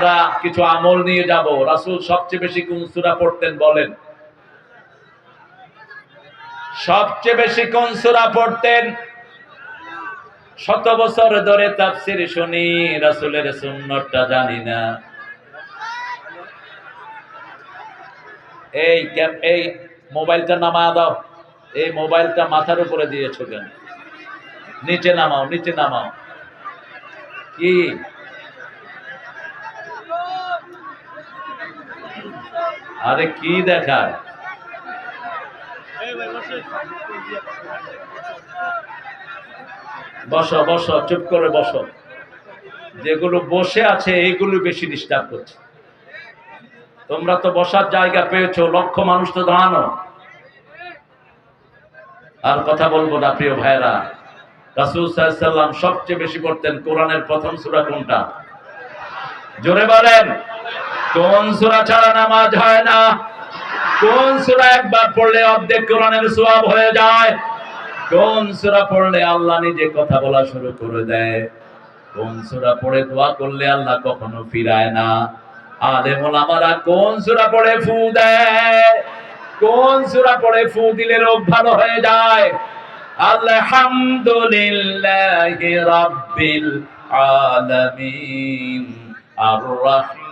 আমরা কিছু আমল নিয়ে যাব। রাসূল সবচেয়ে বেশি কোন সূরা পড়তেন বলেন? সবচেয়ে বেশি কোন সূরা পড়তেন? শত বছর ধরে তাফসির শুনি, রাসূলের সুন্নতটা জানি না। এই এই মোবাইলটা নামা দাও। এই মোবাইলটা মাথার উপরে দিয়েছ কেন? নিচে নামাও নিচে নামাও। কি? আরে কি দেখায়? বসো বসো, চুপ করে বসো। যেগুলো বসে আছে, এইগুলো বেশি ডিস্টার্ব করছে। তোমরা তো বসার জায়গা পেয়েছ, লক্ষ মানুষ তো দাঁড়ানো। আর কথা বলব না, প্রিয় ভাইরা রাসুল সাল্লাম সবচেয়ে বেশি পড়তেন কোরআনের প্রথম সুরা কোনটা? জোরে বলেন। কোন সূরা ছাড়া নামাজ হয় না? কোন সূরা একবার পড়লে অর্ধেক কোরআনের সওয়াব হয়ে যায়? কোন সূরা পড়লে আল্লাহ নিজে কথা বলা শুরু করে দেয়? কোন সূরা পড়ে দোয়া করলে আল্লাহ কখনো ফিরায় না? আলেম ওলামারা কোন সূরা পড়ে ফু দেয়? কোন সূরা পড়ে ফু দিলে রোগ ভালো হয়ে যায়? আলহামদুলিল্লাহি রাব্বিল আলামিন আর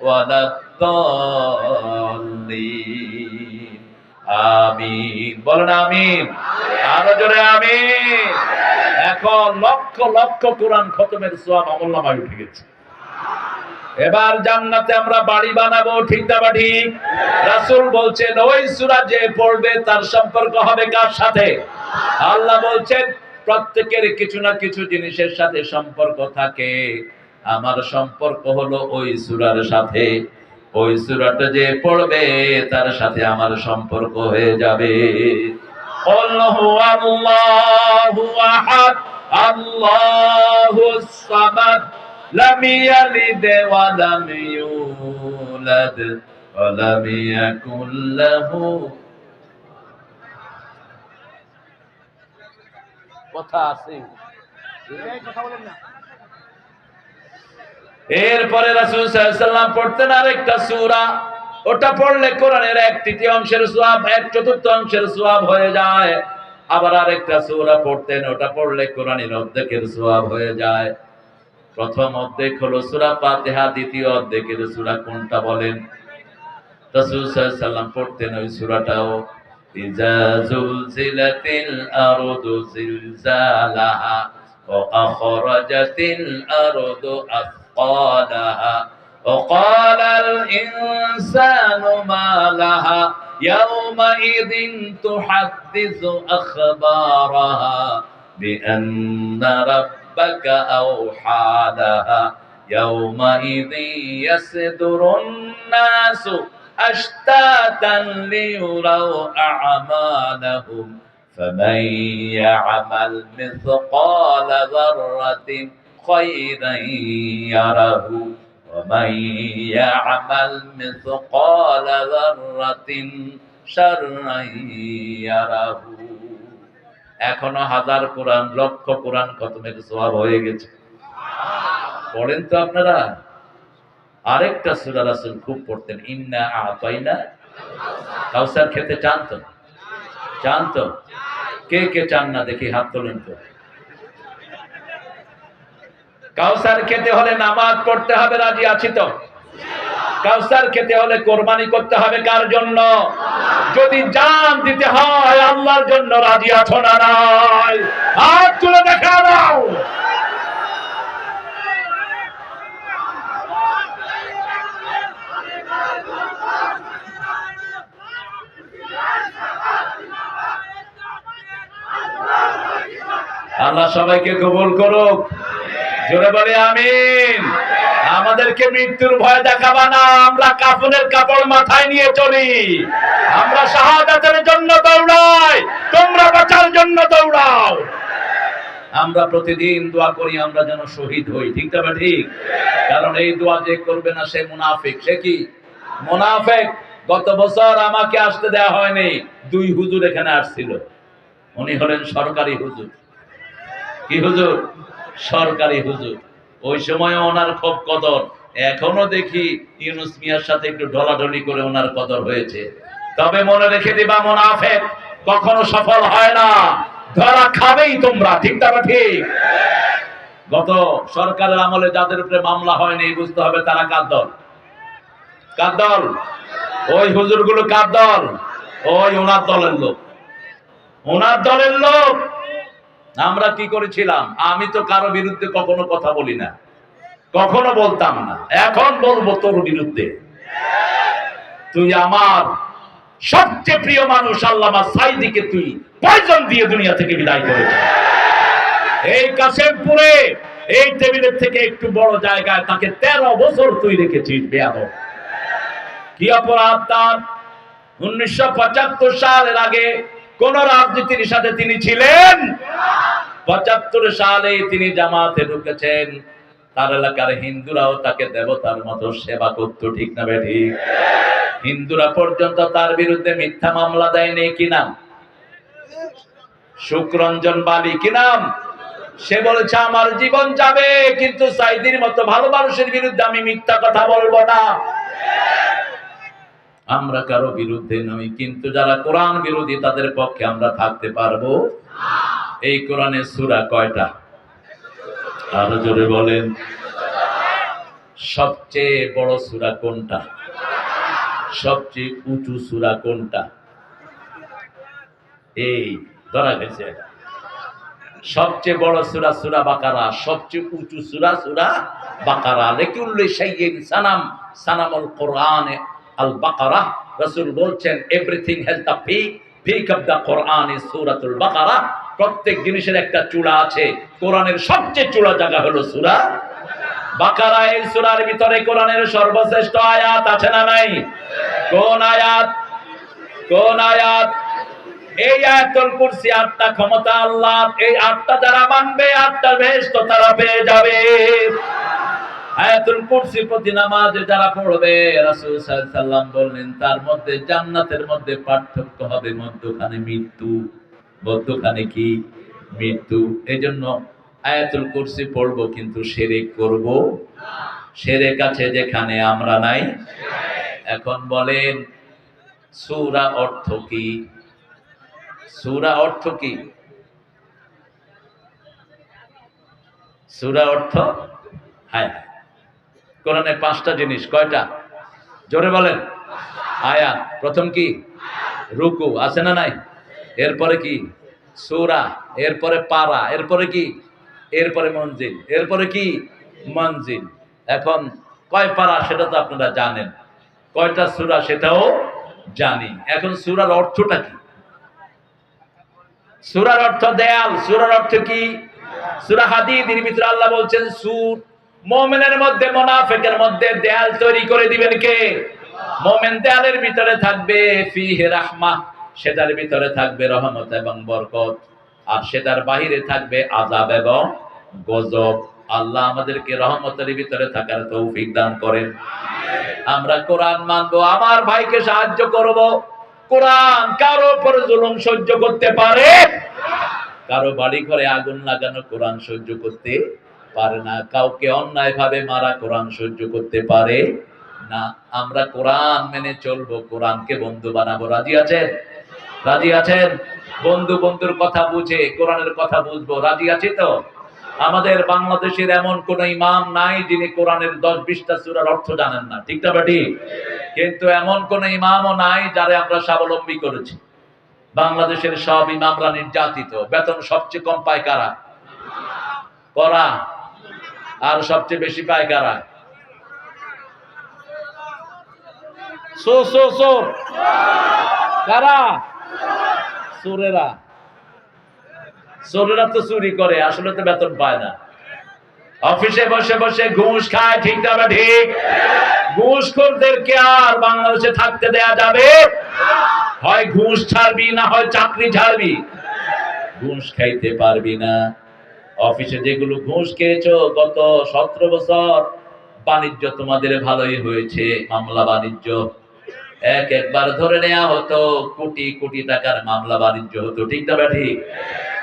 ولا الضالين আমিন বলেন আমিন আরো জোরে আমিন এখন লক্ষ লক্ষ কোরআন খতমের সোয়াব আমল নামায় উঠে গেছে এবার জান্নাতে আমরা বাড়ি বানাবো ঠিক না বা ঠিক রাসূল বলছেন ওই সূরা যে পড়বে তার সম্পর্ক হবে কার সাথে আল্লাহ বলছেন প্রত্যেকের কিছু না কিছু জিনিসের সাথে সম্পর্ক থাকে আমার সম্পর্ক হলো ওই সূরার সাথে ওই সূরাটা যে পড়বে তার সাথে আমার সম্পর্ক হয়ে যাবে قل هو الله أحد الله الصمد لم يلد ولم يولد ولم يكن له কথা আছে এরপরে রাসূল সাল্লাম পড়তেন আরেকটা সুরা। ওটা পড়লে কোরআনের এক তৃতীয় অংশের সওয়াব, এক চতুর্থ অংশের সওয়াব হয়ে যায়। আবার আরেকটা সুরা পড়তেন, ওটা পড়লে কোরআনের অর্ধেকের সোয়াব হয়ে যায়। প্রথম অর্ধেক হলো সূরা ফাতিহা, দ্বিতীয় অর্ধেকের সূরা কোনটা বলেন? রাসূল সাল্লাম পড়তেন ওই সূরাটাও আখরাজাতিল আরদু আথqalaha وقال الإنسان ما لها؟ يومئذ تحدث أخبارها بأن ربك أوحى لها. يومئذ يصدر الناس أشتاتا ليروا أعمالهم فمن يعمل مثقال ذرة خيرا يره ومن يعمل مثقال ذرة شرا يره এখনো হাজার কোরআন লক্ষ কোরআন খতমের সওয়াব হয়ে গেছে পড়েন তো আপনারা আরেকটা সূরা রাসূল খুব পড়তেন ইন্না আতাইনা কাউসার খেতে চান তো চান তো কে কে চান না দেখি হাত তোলেন তো কাউসার খেতে হলে নামাজ পড়তে হবে, রাজি আছি তো? কাউসার খেতে হলে কোরবানি করতে হবে কার জন্য? যদি জান দিতে হয়, আল্লাহর জন্য রাজি আছো না তুলে দেখা দাও আল্লাহ সবাইকে কবুল করুক। জোরে বলে আমিন। আমাদেরকে মৃত্যুর ভয় দেখাবা না, আমরা কাফনের কাপড় মাথায় নিয়ে চলি। আমরা শাহাদাতের জন্য দৌড়াই, তোমরা বাঁচার জন্য দৌড়াও। আমরা প্রতিদিন দোয়া করি, আমরা যেন শহীদ হই, ঠিক তবে ঠিক? কারণ এই দোয়া যে করবে না সে মুনাফিক, সে কি? মুনাফিক। গত বছর আমাকে আসতে দেওয়া হয়নি, দুই হুজুর এখানে আসছিল। উনি হলেন সরকারি হুজুর। কি হুজুর? সরকারি হুজুর। ওই সময় ওনার খুব কদর। এখনও দেখি ইউনুস মিয়ার সাথে একটু ঢলাঢলি করে ওনার কদর হয়েছে। তবে মনে রেখে দিবা, মোনাফেক, কখনো সফল হয় না। ধরা খাবেই তোমরা, ঠিক তবে ঠিক? গত সরকারের আমলে যাদের উপরে মামলা হয়নি, বুঝতে হবে তারা কার দল? কার দল? ওই হুজুরগুলো কার দল? ওই ওনার দলের লোক। ওনার দলের লোক আমরা কি করেছিলাম? আমি তো কারও বিরুদ্ধে কখনো কথা বলি না। কখনো বলতাম না। এখন বলব তোর বিরুদ্ধে। তুই আমার সবচেয়ে প্রিয় মানুষ, আল্লামা সাইদিকে তুই পয়জন দিয়ে দুনিয়া থেকে বিদায় করেছে এই কাশেমপুরে, এই টেবিলের থেকে একটু বড় জায়গায় তাকে তেরো বছর তুই রেখেছিস বেয়াদ কি অপরাধ তার? উনিশশো পঁচাত্তর সালের আগে কোন রাজনীতির সাথে তিনি ছিলেন? পঁচাত্তর সালে তিনি জামাতে ঢুকেছেন। তার এলাকার হিন্দুরাও তাকে দেবতার মতো সেবা করতো, ঠিক না বেঠি হিন্দুরা পর্যন্ত তার বিরুদ্ধে মিথ্যা মামলা দেয়নি, কি নাম? সুকরঞ্জন বালি, কি নাম? সে বলেছে, আমার জীবন যাবে, কিন্তু সাইদির মতো ভালো মানুষের বিরুদ্ধে আমি মিথ্যা কথা বলব না। আমরা কারও বিরুদ্ধে নই, কিন্তু যারা কোরআন বিরোধী তাদের পক্ষে আমরা থাকতে পারব। এই কোরআনের সূরা কয়টা? আরও জোরে বলেন। সবচেয়ে বড় সূরা কোনটা? সবচেয়ে উঁচু সূরা কোনটা? এই, ধরা গেছে। সবচেয়ে বড় সূরা সূরা বাকারা, সবচেয়ে উঁচু সূরা সূরা বাকারা। লেকুল্লি শাইইন সানাম, সানামুল কোরআনে আল বাকারা রাসূল বলছেন everything has the peak peak of the Quran is সূরাতুল বাকারা। প্রত্যেক জিনিসের একটা চূড়া আছে। কোরআনের সবচেয়ে চূড়া জায়গা হলো সূরা বাকারা। এই সূরার ভিতরে কোরআনের সর্বশ্রেষ্ঠ আয়াত আছে না নাই? কোন আয়াত? কোন আয়াত? এই আয়াতুল কুরসি আটটা ক্ষমতা আল্লাহ এই আটটা যারা মানবে, আটটা বেহেশত তারা পেয়ে যাবে। আয়াতুল কুরসি প্রতি নামাজে যারা পড়বে, রাসূল সাল্লাল্লাহু বললেন, তার মধ্যে জান্নাতের মধ্যে পার্থক্য হবে মধ্যখানে মৃত্যু। মধ্যখানে কি? মৃত্যু। এজন্য আয়াতুল কুরসি পড়ব কিন্তু করব। আছে যেখানে আমরা নাই। এখন বলেন, সূরা অর্থ কি? সূরা অর্থ কি? সূরা অর্থ হায় কোরআনে পাঁচটা জিনিস, কয়টা? জোরে বলেন। আয়াত প্রথম কি? রুকু, আছে না নাই? এরপরে কি? সূরা, এরপরে পারা, এরপরে কি? এরপরে মঞ্জিল, এরপরে কি? মঞ্জিল। এখন কয় পারা সেটা তো আপনারা জানেন। কয়টা সূরা সেটাও জানি। এখন সুরার অর্থটা কি? সুরার অর্থ দেয়াল, সুরার অর্থ কি? সূরা হাদীদের ভিতরে আল্লাহ বলছেন, সূর মুমিনের মধ্যে, মুনাফিকের মধ্যে দেয়াল তৈরি করে দিবেন কে? মোমেন দেয়ালের ভিতরে থাকবে ফিহি রাহমাহ, সেটার ভিতরে থাকবে রহমত এবং বরকত, আর সেটার বাহিরে থাকবে আযাব এবং গজব। আল্লাহ আমাদেরকে রহমতের ভিতরে থাকার তৌফিক দান করেন। আমরা কোরআন মানবো, আমার ভাইকে সাহায্য করব। কোরআন কারও উপর জুলুম সহ্য করতে পারে? কারও বাড়ি ঘরে আগুন লাগানো কোরআন সহ্য করতে পারে না। কাউকে অন্যায় ভাবে মারা কোরআন সহ্য করতে পারে না। আমরা কোরআন মেনে চলবো, কোরআনকে বন্ধু বানাবো। রাজি আছেন? রাজি আছেন? বন্ধু বন্ধুর কথা বুঝে, কোরআনের কথা বুঝব। রাজি আছি তো? আমাদের বাংলাদেশের এমন কোন ইমাম নাই যিনি কোরআনের দশ বিশটা সুরার অর্থ জানেন না। ঠিক না বাটি কিন্তু এমন কোন ইমামও নাই যারে আমরা স্বাবলম্বী করেছি। বাংলাদেশের সব ইমামরা নির্যাতিত। বেতন সবচেয়ে কম পায় কারা? করা। আর সবচেয়ে বেশি পায় কারা? কারা? চোরেরা। চোরেরা তো চুরি করে, আসলে তো বেতন পায় না। অফিসে বসে বসে ঘুষ খায়, ঠিক যাবে ঠিক? ঘুষখোরদেরকে আর বাংলাদেশে থাকতে দেয়া যাবে? হয় ঘুষ ছাড়বি না হয় চাকরি ছাড়বি ঘুষ খাইতে পারবি না। অফিসে যেগুলো ঘুষ খেয়েছো গত সতেরো বছর, বাণিজ্য তোমাদের ভালোই হয়েছে, মামলা বাণিজ্য। এক একবার ধরে নেওয়া হতো, কোটি কোটি টাকার মামলা বাণিজ্য হতো, ঠিক না ঠিক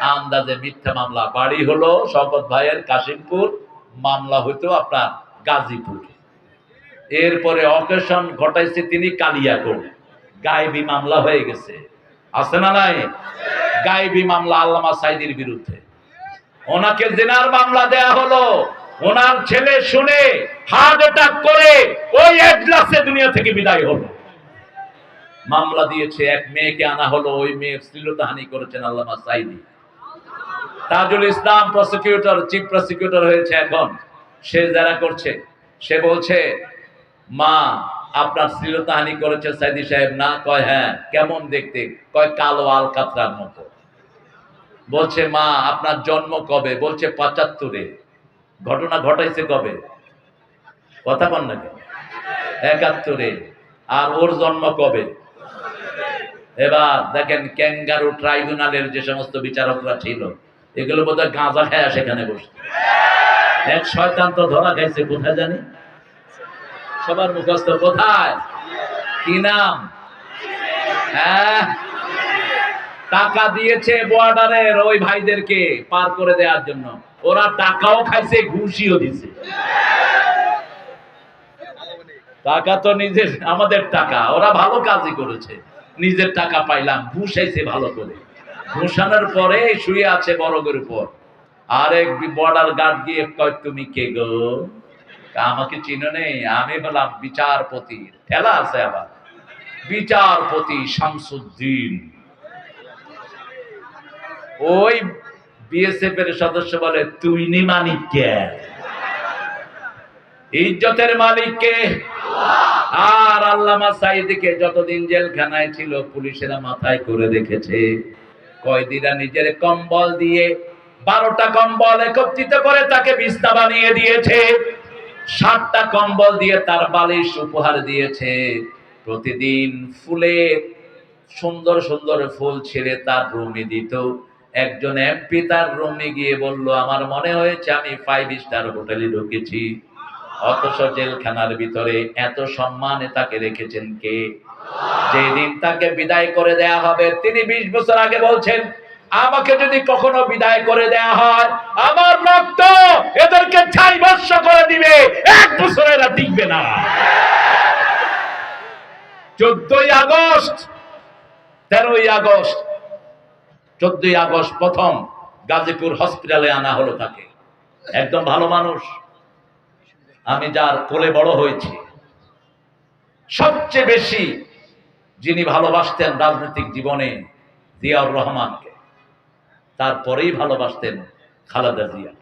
আন্দাজে মিথ্যা মামলা। বাড়ি হলো শকত ভাইয়ের কাশিমপুর, মামলা হইতো আপনার গাজীপুর। এরপরে অকেশন ঘটাইছে তিনি কালিয়াকোট। গায়েবী মামলা হয়ে গেছে। আছে না নাই? গায়েবী মামলা আল্লামা সাইদির বিরুদ্ধে। ওনাকে জেনার মামলা দেয়া হলো। ওনার ছেলে শুনে হার্ট অ্যাটাক করে ওই এজলাসে দুনিয়া থেকে বিদায় হলো। মামলা দিয়েছে, এক মেয়েকে আনা হলো, ওই মেয়ে শ্লীলতাহানি করেছেন Allama Sayeedi. Tajul Islam prosecutor chief prosecutor হয়েছে এখন। সে যারা করছে, সে বলছে, মা, আপনার শ্লীলতাহানি করেছে সাইদি সাহেব। না, কয় হ্যাঁ কেমন দেখতে? কয়, কালো আল কাতরার মতো। বলছে, মা, আপনার জন্ম কবে? বলছে, পঁচাত্তরে। ঘটনা ঘটাইছে কবে? কথা কন না একাত্তরে। আর ওর জন্ম কবে? এবার দেখেন, ক্যাঙ্গারু ট্রাইব্যুনালের যে সমস্ত বিচারকরা ছিল, এগুলো বোধহয় গাঁজা খায় সেখানে বসে। এক শয়তান তো ধরা খাইছে, কোথায় জানি? সবার মুখস্থ কোথায়? কি নাম? হ্যাঁ? টাকা দিয়েছে বর্ডারের ওই ভাইদেরকে পার করে দেওয়ার জন্য। ওরা টাকাও খাইছে, ঘুষিও দিছে। টাকা তো নিজের, আমাদের টাকা। ওরা ভালো কাজই করেছে। নিজের টাকা পাইলাম, ঘুষাইছে ভালো করে। ঘুষানোর পরে শুয়ে আছে বরগের উপর। আরেক বর্ডার গার্ড গিয়ে কয়, তুমি কে গো? আমাকে চিনো নেই। আমি হলাম বিচারপতি। ঠেলা আছে আবার বিচারপতি শামসুদ্দিন। ওই বিএসএফ এর সদস্য বলে, তুই নি মানিক কে? ইজ্জতের মালিক কে? আর আল্লামা সাইদিকে যতদিন জেলখানায় ছিল, পুলিশেরা মাথায় করে দেখেছে। কয়দিনা নিজের কম্বল দিয়ে বারোটা কম্বল একত্রিত করে তাকে বিছনা বানিয়ে দিয়েছে। সাতটা কম্বল দিয়ে তার বালিশ উপহার দিয়েছে। প্রতিদিন ফুলে সুন্দর সুন্দর ফুল ছেড়ে তার রুমে দিত। একজন এমপি তার রুমে গিয়ে বলল, আমার মনে হয়েছে আমি ফাইভ স্টার হোটেলে ঢুকেছি। অথচ জেলখানার ভিতরে এত সম্মানে তাকে রেখেছেন কে? যেদিন তাকে বিদায় করে দেয়া হবে, তিনি বিশ বছর আগে বলছেন, আমাকে যদি কখনো বিদায় করে দেয়া হয়, আমার রক্ত এদেরকে ছাই বর্ষ করে দিবে। এক বছর এরা টিকবে না। চোদ্দই আগস্ট, তেরোই আগস্ট চোদ্দই আগস্ট প্রথম গাজীপুর হসপিটালে আনা হলো তাকে। একদম ভালো মানুষ। আমি যার কোলে বড় হয়েছি। সবচেয়ে বেশি যিনি ভালোবাসতেন রাজনৈতিক জীবনে জিয়াউর রহমানকে, তারপরেই ভালোবাসতেন খালেদা জিয়া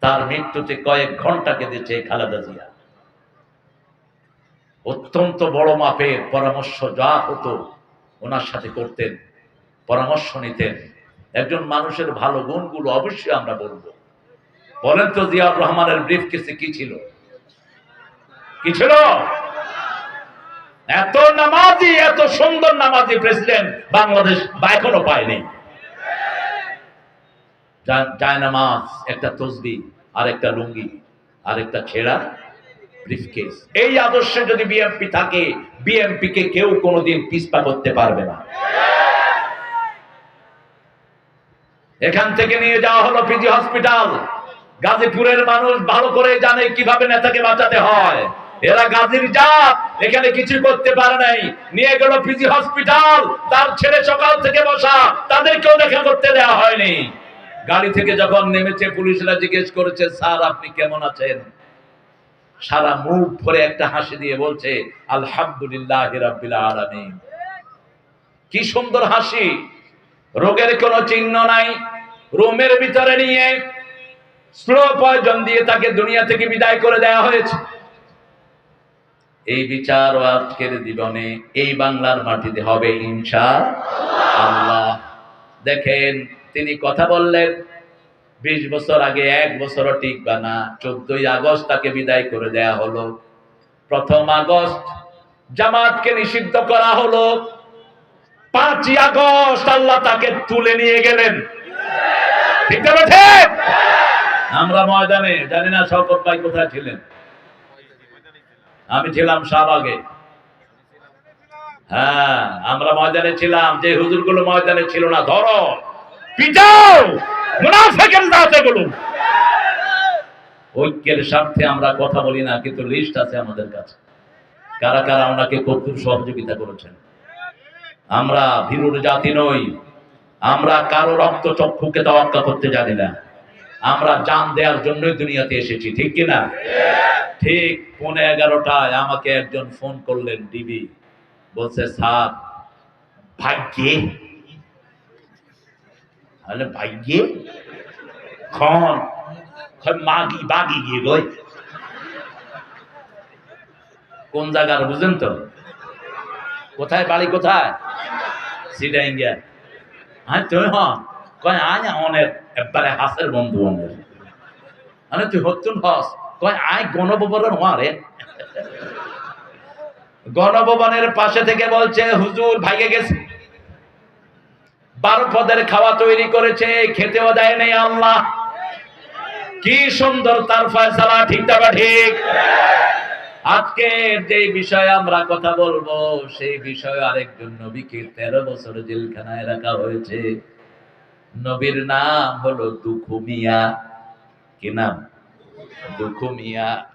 তার মৃত্যুতে কয়েক ঘণ্টা কেঁদেছে খালেদা জিয়া। অত্যন্ত বড় মাপের পরামর্শ যা হতো ওনার সাথে করতেন। পরামর্শ নিতেন। একজন মানুষের ভালো গুণগুলো অবশ্যই আমরা বলব। বলেন তো জিয়াউর রহমানের ব্রিফ কেসে কি ছিল? কি ছিল? এত নামাজি, এত সুন্দর নামাজি প্রেসিডেন্ট বাংলাদেশ বা এখনও পায়নি জায়নামাজ একটা তসবি আর একটা লুঙ্গি আর একটা ছেঁড়া ব্রিফকেস এই আদর্শে যদি বিএমপি থাকে, বিএমপি কে কেউ কোনোদিন পিছপা করতে পারবে না। এখান থেকে নিয়ে যাওয়া হলো পিজি হসপিটাল গাজীপুরের মানুষ ভালো করে জানে কীভাবে নেতাকে বাঁচাতে হয়। এরা গাজীর জাত, এখানে কিছু করতে পারে নাই। নিয়ে গেল পিজি হসপিটাল তার ছেলে সকাল থেকে বসা, তাদেরকেও দেখা করতে দেওয়া হয়নি। গাড়ি থেকে যখন নেমেছে, পুলিশরা জিজ্ঞেস করেছে, স্যার, আপনি কেমন আছেন? সারা মুখ ভরে একটা হাসি দিয়ে বলছে, আলহামদুলিল্লাহ রাব্বিল আলামিন। কি সুন্দর হাসি। রোগের কোনো চিহ্ন নাই। রুমের ভিতরে নিয়ে স্লো পয়জন দিয়ে তাকে দুনিয়া থেকে বিদায় করে দেওয়া হয়েছে। এই বিচার ও আজকের জীবনে এই বাংলার মাটিতে হবে ইনশা আল্লাহ। দেখেন, তিনি কথা বললেন, বিশ বছর আগে এক বছরও টিকবা না। চোদ্দই আগস্ট তাকে বিদায় করে দেয়া হলো। প্রথম আগস্ট জামাতকে নিষিদ্ধ করা হলো। পাঁচই আগস্ট আল্লাহ তাকে তুলে নিয়ে গেলেন। ঠিক ঠিক? আমরা ময়দানে জানি না শওকত ভাই কোথায় ছিলেন। আমি ছিলাম শাহবাগে। হ্যাঁ আমরা ময়দানে ছিলাম যে হুজুরগুলো ময়দানে ছিল না ধরো। পিটাও! মুনাফিকের দাঁতে বলুন। ঐক্যের স্বার্থে আমরা কথা বলি না কিন্তু লিস্ট আছে আমাদের কাছে। কারা কারা ওনাকে কর্তৃক সহযোগিতা করেছেন? আমরা ভীরুর জাতি নই। আমরা কারও রক্ত চক্ষুকে তোয়াক্কা করতে জানি না। আমরা জান দেওয়ার জন্যই দুনিয়াতে এসেছি, ঠিক কিনা? ঠিক পৌনে এগারোটায় আমাকে একজন ফোন করলেন ডিবি। বলছে, স্যার, ভাগ্যে? আরে, ভাগ্যে? খন মাগি, বাগি গিয়ে গই। কোন জায়গার বুঝেন তো? কোথায় বাড়ি কোথায়? তুই হাসের বন্ধু তুই কয়, আয় গণভবনের পাশে থেকে বলছে, হুজুর ভাইগে গেছে। বারো পদের খাওয়া তৈরি করেছে, খেতেও দেয় নেই আল্লাহ। কি সুন্দর তার ফয়সালা, ঠিক ঠিক? আজকে যে বিষয়ে আমরা কথা বলব, সেই বিষয়ে আরেকজন নবীকে তেরো বছর জেলখানায় রাখা হয়েছে। নবীর নাম হলো দুখু মিয়া কি নাম? দুখুমিয়া।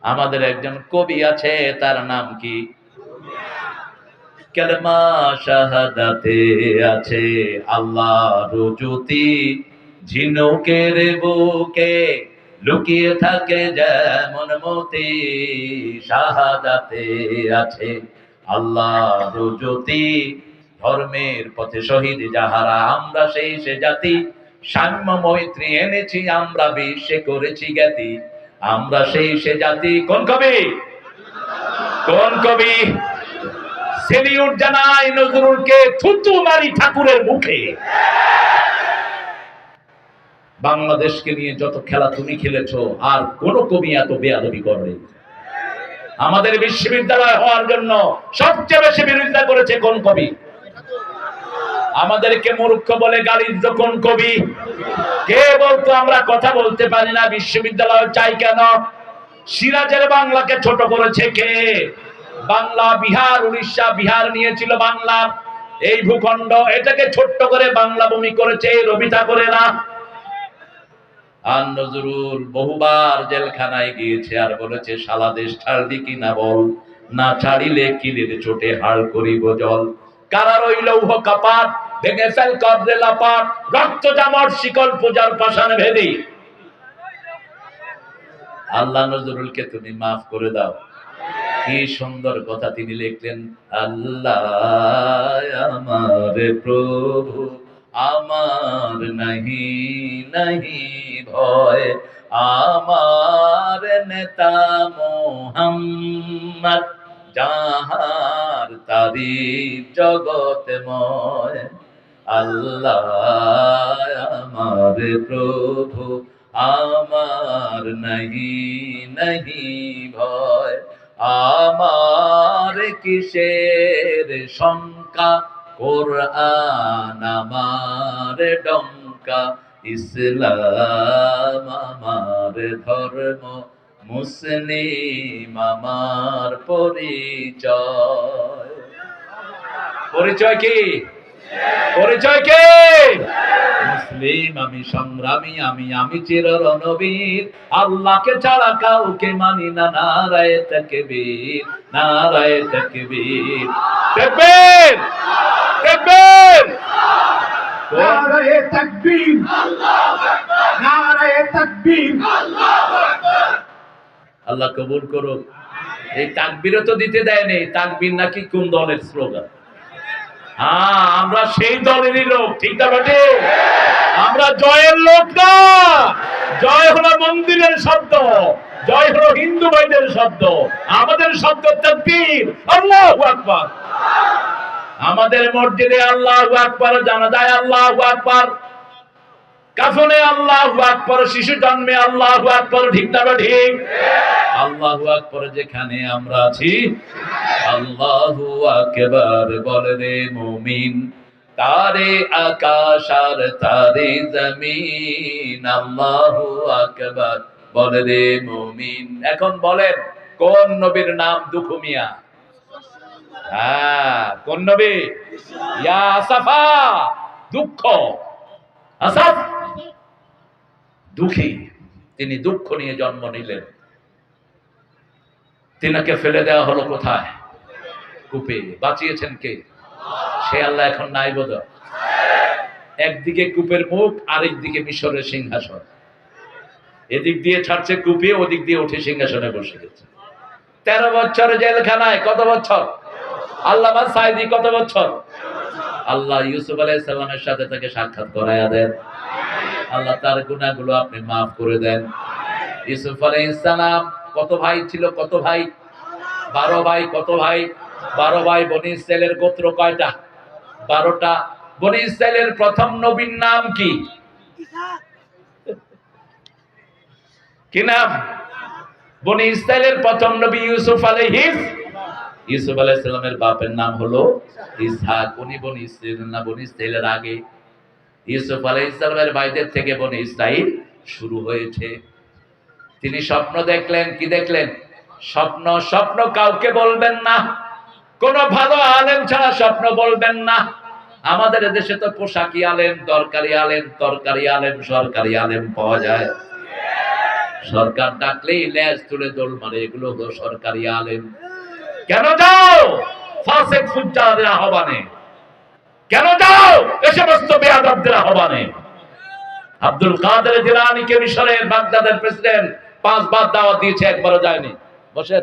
আমাদের একজন কবি আছে, তার নাম কি? কেলমা শাহাদাতে আছে। আল্লাহ রুজুতি ঝিনুকের বুকে লুকিয়ে থাকে যেমন মতি শাহাদাতে আছে। আল্লাহ জ্যোতি ধর্মের পথে শহীদ যাহারা, আমরা সেই সে জাতি। সাম্য মৈত্রী এনেছি, আমরা বিশ্বে করেছি জ্ঞাতি। আমরা সেই সে জাতি। কোন কবি? কোন কবি? সেলিউট জানাই নজরুলকে থুতু মারি ঠাকুরের মুখে। বাংলাদেশকে নিয়ে যত খেলা তুমি খেলেছো, আর কোন কবি এত বেয়াদবি করে। আমাদের বিশ্ববিদ্যালয় হওয়ার জন্য সবচেয়ে বেশি বিরোধিতা করেছে কোন কবি? আমাদেরকে মূর্খ বলে গালি কোন কবি? কে বলতো আমরা কথা বলতে পারি না, বিশ্ববিদ্যালয় চাই কেন? সিরাজের বাংলাকে ছোট করেছে কে? বাংলা, বিহার, উড়িষ্যা, বিহার নিয়েছিল বাংলা। এই ভূখণ্ড এটাকে ছোট্ট করে বাংলা ভূমি করেছে রবি ঠাকুরেরা। আর নজরুল বহুবার জেলখানায় গিয়েছে আর বলেছে সালা দেশ ছাড়বি কি না বল? না ছাড়িলে কিলের চোটে হাড় করিব জল। কারা রইল উহ কাপাট, ভেঙে ফেল কবরে লাপাট, রক্ত জামর শিকল পূজার পাশান ভেদি। আল্লাহ নজরুলকে তুমি মাফ করে দাও। কি সুন্দর কথা তিনি লিখলেন, আল্লাহ আমার প্রভু, আমার নাহি নাহি। ভয় আমার নেতা মোহাম্মদ যাহার তারিফ জগতময় আল্লাহ আমার প্রভু, আমার নাহি নাহি ভয়। আমার কিসের শঙ্কা? কোরআন আমার ডঙ্কা। ইসলাম আমার ধর্ম, মুসলিম আমার পরিচয়। পরিচয় কি? পরিচয় কি? মুসলিম, আমি সংগ্রামী, আমি আমি চির রণবীর আল্লাহকে ছাড়া কাউকে মানি না, নারায় তাকবীর নারায় তাকবীর! নারায়ে তাকবীর। নারায়ে তাকবীর। আল্লাহ কবুল করুক। এই তাকবীরও তো দিতে দেয়নি তাকবীর নাকি কোন দলের স্লোগান? হ্যাঁ আমরা সেই দলেরই লোক, ঠিক না বটে? আমরা জয়ের লোক না। জয় হলো মন্দিরের শব্দ। জয় হলো হিন্দু ভাইদের শব্দ। আমাদের শব্দ তাকবীর। আল্লাহু আকবার। আমাদের মসজিদে আল্লাহ আকবার জানা যায় আল্লাহু আকবার কাফনে আল্লাহ আকবর শিশু জন্মে আল্লাহ আকবর ঠিক না ঠিক। আল্লাহ আকবর যেখানে আমরা আছি আল্লাহ আকবার বলে রে মুমিন তারে আকাশ আর তারে জমিন আল্লাহ আকবার বলে রে মুমিন। এখন বলেন কোন নবীর নাম দুখুমিয়া? হ্যাঁ কোন নবী? ইয়া আসাফা, দুঃখ। আসাফ? দুঃখী। তিনি দুঃখ নিয়ে জন্ম নিলেন। তিনাকে ফেলে দেওয়া হলো কোথায়? কূপে। বাঁচিয়েছেন কে? সে আল্লাহ এখন নাই বোধ? একদিকে কূপের মুখ, আরেক দিকে মিশরের সিংহাসন। এদিক দিয়ে ছাড়ছে কূপে, ওদিক দিয়ে উঠে সিংহাসনে বসে গেছে। তেরো বছর জেলখানায়, কত বছর? আল্লাহ সাইদি কত বছর? আল্লাহ ইউসুফ আলাইসাল্লামের সাথে তাকে সাক্ষাৎ করাইয়া দেন। আল্লাহ তার গুণাগুলো আপনি মাফ করে দেন। ইউসুফ আলাইসালাম কত ভাই ছিল, কত ভাই? বারো ভাই, কত ভাই? বারো ভাই বনি ইসরায়েলের গোত্র কয়টা? বারোটা। বনি ইসরায়েলের প্রথম নবীর নাম কি? কি নাম? বনি ইসরায়েলের প্রথম নবী ইউসুফ আলাইহিস ইউসুফ আলাইহিসসালামের বাপের নাম হলো ইসহাক। উনি বনি না, বনি ইসরায়েলের আগে। ইউসুফ আলাইহিসসালামের ভাইদের থেকে বনি ইসরাইল শুরু হয়েছে। তিনি স্বপ্ন দেখলেন, কি দেখলেন? স্বপ্ন স্বপ্ন কাউকে বলবেন না। কোন ভালো আলেম ছাড়া স্বপ্ন বলবেন না। আমাদের দেশে তো পোশাকি আলেম দরকারি আলেম, তরকারি আলেম, সরকারি আলেম পাওয়া যায়। সরকার ডাকলেই ল্যাজ তুলে দোল মারে, এগুলো হলো সরকারি আলেম। কেন যাও? ফাসেক ফুজ্জারদের আহ্বানে। কেন যাও? এ সমস্ত বেয়াদবদের আহ্বানে। আব্দুল কাদের জিলানিকে মিশরের বাগদাদের প্রেসিডেন্ট পাঁচবার দাওয়াত দিয়েছে, একবারও যায়নি। বসে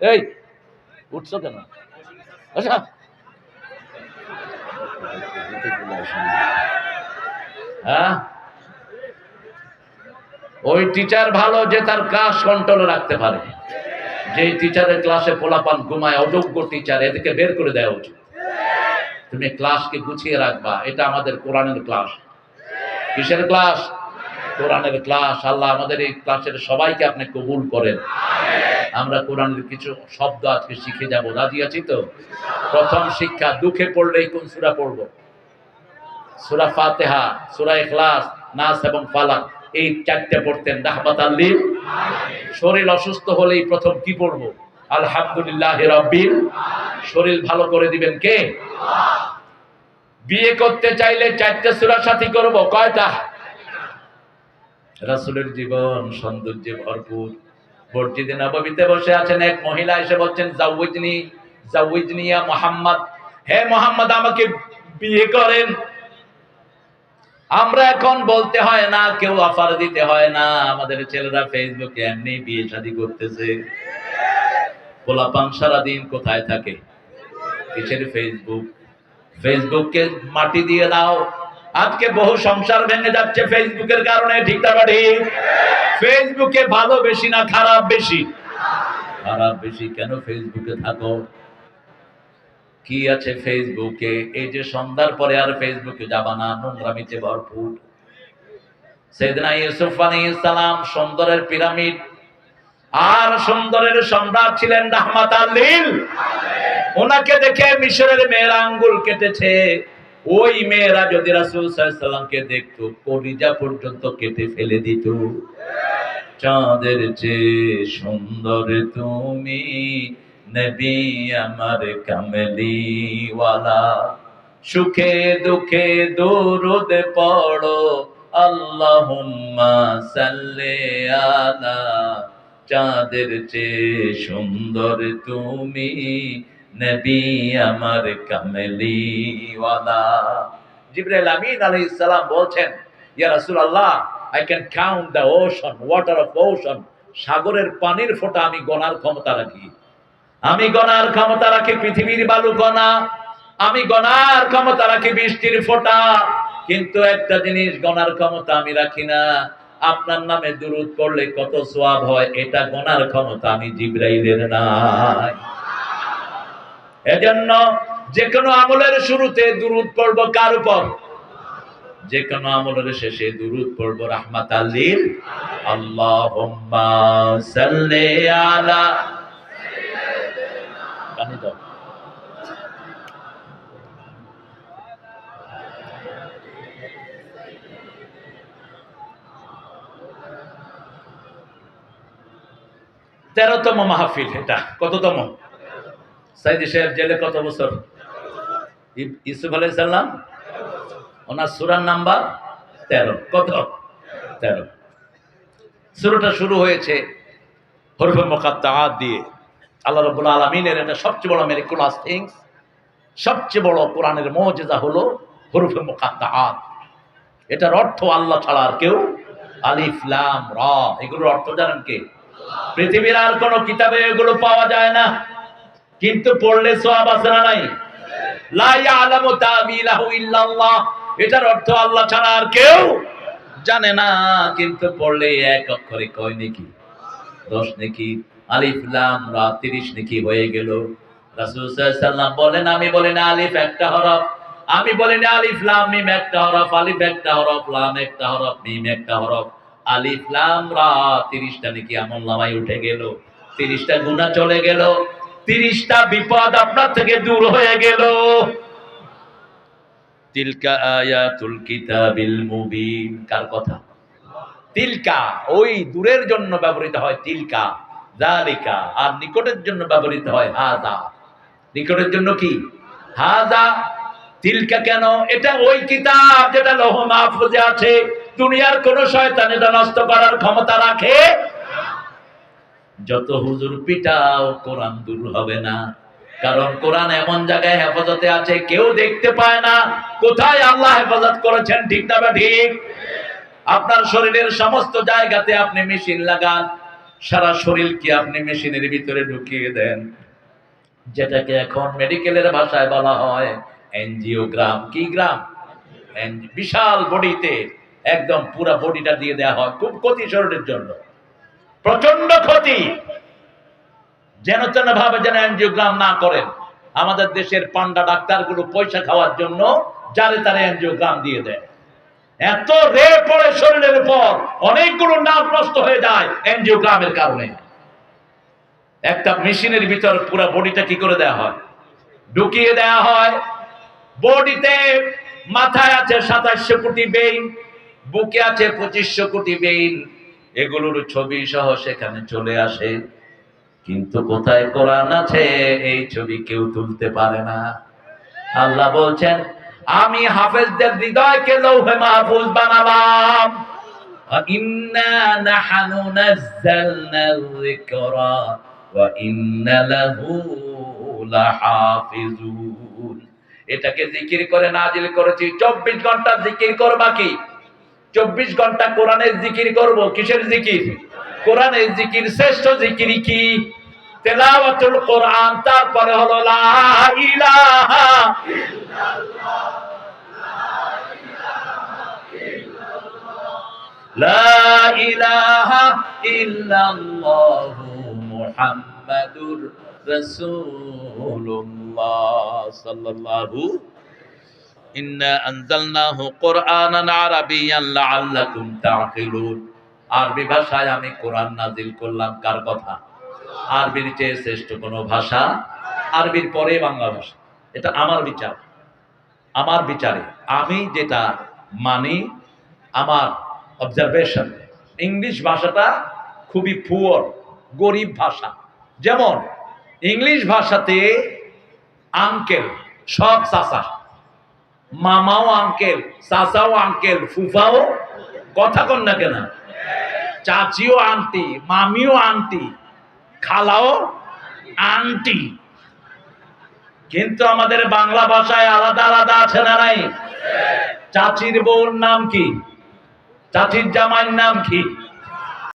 এই, উঠছো কেন? হ্যাঁ? ওই টিচার ভালো যে তার কাজ কন্ট্রোলে রাখতে পারে। যে টিচারের ক্লাসে পোলাপান ঘুমায়, অযোগ্য টিচার এদেরকে বের করে দেওয়া উচিত। তুমি ক্লাসকে গুছিয়ে রাখবা, এটা আমাদের কোরআনের ক্লাস কিসের ক্লাস কোরআনের ক্লাস আল্লাহ আমাদের এই ক্লাসের সবাইকে আপনি কবুল করেন। আমরা কোরআনের কিছু শব্দ আজকে শিখে যাব। রাজি আছি তো? প্রথম শিক্ষা, দুঃখে পড়লেই কোন সুরা পড়ব? সুরা ফাতেহা, সুরা ইখলাস, নাস এবং ফালাক। এই চারটে পড়তেন, রাহমাত আল্লিল শরীর অসুস্থ হলেই প্রথম কি পড়ব? আলহামদুলিল্লাহ রব্বিল শরীর ভালো করে দিবেন কে? বিয়ে করতে চাইলে চারটে সুরা সাথী করব, কয়টা? রাসূলের জীবন, সৌন্দর্যে ভরপুর। মসজিদে নববীতে বসে আছেন এক মহিলা, এসে বলছেন জাউজনি জাউজনি ইয়া মুহাম্মদ। হে মোহাম্মদ, আমাকে বিয়ে করেন। আমরা এখন বলতে হয় না, কেউ অফার দিতে হয় না। আমাদের ছেলেরা ফেসবুকে এমনি বিয়ে শাদী করতেছে। পোলাপান সারাদিন কোথায় থাকে? কিসের ফেসবুক ফেসবুককে মাটি দিয়ে দাও। আজকে বহু সংসার ভেঙে যাচ্ছে ফেসবুকের কারণে, ঠিক না ঠিক ফেসবুকে ভালো বেশি না খারাপ বেশি? খারাপ বেশি কেন ফেসবুকে থাকো? কি আছে ফেসবুকে এই যে সন্ধ্যার পরে আর ফেসবুকে যাবা না, নোংরামিতে ভরপুর। সেদিনা ইউসুফ সালাম সুন্দরের পিরামিড আর সুন্দরের সম্রাট ছিলেন রাহমাত আল্লিল ওনাকে দেখে মিশরের মেয়েরা আঙ্গুল কেটেছে। ওই মেয়েরা যদি রাসূল সাল্লামকে দেখতো, কলিজা পর্যন্ত কেটে ফেলে দিত। চাঁদের চেয়ে সুন্দর তুমি নবী আমার কামলিওয়ালা, সুখে দুঃখে দরুদ পড়ো, আল্লাহুম্মা সাল্লি আলা, চাঁদের চেয়ে সুন্দর তুমি নবী আমার কামলিওয়ালা। জিবরাইল আমিন আলাইহিস সালাম বলছেন, ইয়া রাসূলুল্লাহ I can count the ocean water of ocean সাগরের পানির ফোঁটা আমি গণার ক্ষমতা রাখি। আমি গণার ক্ষমতা রাখি পৃথিবীর বালু গণা আমি গণার ক্ষমতা রাখি বৃষ্টির ফোঁটা। কিন্তু একটা জিনিস গণার ক্ষমতা আমি রাখি না। আপনার নামে দুরুদ পড়লে কত সোয়াব হয়, এটা গণার ক্ষমতা আমি জিব্রাইলের নাই। এজন্য যে কোনো আমলের শুরুতে দুরুদ পড়ব কার উপর? যে কোনো আমলের শেষে দুরুদ পড়ব রাহমাত আল্লিল সাল্লি আলা গানে দাও তেরোতম মাহফিল, এটা কততম? সাইদি সাহেব জেলে কত বছর? ই- ইউসুফ আলাই সাল্লাম ওনার সুরার নাম্বার তেরো। কত? তেরো। শুরুটা শুরু হয়েছে হরফে মোকাত্তাহাত দিয়ে। আল্লাহ রব্বুল আলমিনের এটা সবচেয়ে বড় মেরিকুলাস থিংস সবচেয়ে বড় কোরআনের মজেজা হলো হরফে মোকাত্তাহাত এটার অর্থ আল্লাহ ছাড়া আর কেউ আলিফলাম র, এগুলোর অর্থ জানেন কে? পৃথিবীর আর কোন কিতাবে এগুলো পাওয়া যায় না। কিন্তু পড়লে সওয়াব আছে না নাই? এটার অর্থ আল্লাহ ছাড়া আর কেউ জানে না। কিন্তু পড়লে এক অক্ষরে কয় নাকি? দশ নাকি? আলিফ, লাম, রা, তিরিশ নাকি হয়ে গেল। বলেন, আমি বলি না আলিফ একটা হরফ। আমি বলি না আলিফ, লাম, মিম একটা হরফ, আলিফ একটা হরফ, লাম একটা হরফ, মিম একটা হরফ। আলিফ লাম রা, তিরিশটা নাকি আমল নামায় উঠে গেল, তিরিশটা গুণা চলে গেল, তিরিশটা বিপদ আপনার থেকে দূর হয়ে গেল। তিলকা আয়াতুল কিতাবিল মুবিন, কার কথা? তিলকা, ওই দূরের জন্য ব্যবহৃত হয় তিলকা। জালিকা আর নিকটের জন্য ব্যবহৃত হয় হাজা। নিকটের জন্য কি? হাজা। তিলকা কেন? এটা ওই কিতাব যেটা লৌহ মাহফুজে আছে। দুনিয়ার কোন শয়তান এটা নষ্ট করার ক্ষমতা রাখে যত হুজুর পিটাও, কোরআন দূর হবে না। কারণ কোরআন এমন জায়গায় হেফাজতে আছে, কেউ দেখতে পায় না। কোথায় আল্লাহ হেফাজত করেছেন, ঠিক না বা ঠিক? আপনার শরীরের সমস্ত জায়গাতে আপনি মেশিন লাগান, সারা শরীরকে আপনি মেশিনের ভিতরে ঢুকিয়ে দেন? যেটাকে এখন মেডিকেলের ভাষায় বলা হয় এনজিও গ্রাম কি গ্রাম? বিশাল বডিতে। একদম পুরো বডিটা দিয়ে দেওয়া হয় খুব ক্ষতি শরীরের জন্য। প্রচণ্ড ক্ষতি। যেন তেন ভাবে যেন এনজিওগ্রাম না করেন। আমাদের দেশের পান্ডা ডাক্তারগুলো পয়সা খাওয়ার জন্য যারে তারে এনজিওগ্রাম দিয়ে দেয়। এত রে পড়ে শরীরের উপর। অনেকগুলো নাম নষ্ট হয়ে যায় এনজিওগ্রামের কারণে। একটা মেশিনের ভিতর পুরো বডিটা কি করে দেওয়া হয়? ঢুকিয়ে দেওয়া হয়। বডিতে মাথায় আছে সাতাশশো কোটি বেইন বুকে আছে পঁচিশশো কোটি বেইন এগুলোর ছবি সহ সেখানে চলে আসে। কিন্তু কোথায় কোরআন আছে? এই ছবি কেউ তুলতে পারে না। আল্লাহ বলছেন, আমি হাফেজদের হৃদয়কে লৌহে মাহফুজ বানালাম। ইন্না নাহানু নাযালনা যিকরা ওয়া ইন্না লাহু লাহাফিজুন। এটাকে জিকির করে নাজিল করেছি। 24 ঘণ্টা জিকির করবা কি? চব্বিশ ঘণ্টা কোরআনের জিকির করব। কিসের জিকির? কোরআনের জিকির, শ্রেষ্ঠ জিকির কি? তেলাওয়াতুল কোরআন, তারপরে হলো লা ইলাহা ইন্না আনজালনাহু কুরআনান আরাবিয়ান লাআল্লাকুম তাআকিলুন। আরবি ভাষায় আমি কোরআন নাজিল করলাম কার কথা? আরবির চেয়ে শ্রেষ্ঠ কোনো ভাষা আরবির পরে বাংলা ভাষা। এটা আমার বিচার। আমার বিচারে আমি যেটা মানি, আমার অবজারভেশন ইংলিশ ভাষাটা খুবই পুয়ার গরিব ভাষা। যেমন, ইংলিশ ভাষাতে আঙ্কেল সব চাষা মামাও আঙ্কেল চাচাও আঙ্কেল ফুফাও কথা কন না কেন? চাচিও আন্টি মামিও আন্টি খালাও আন্টি কিন্তু আমাদের বাংলা ভাষায় আলাদা আলাদা আছে না নাই? চাচির বউর নাম কি? চাচির জামাইয়ের নাম কি?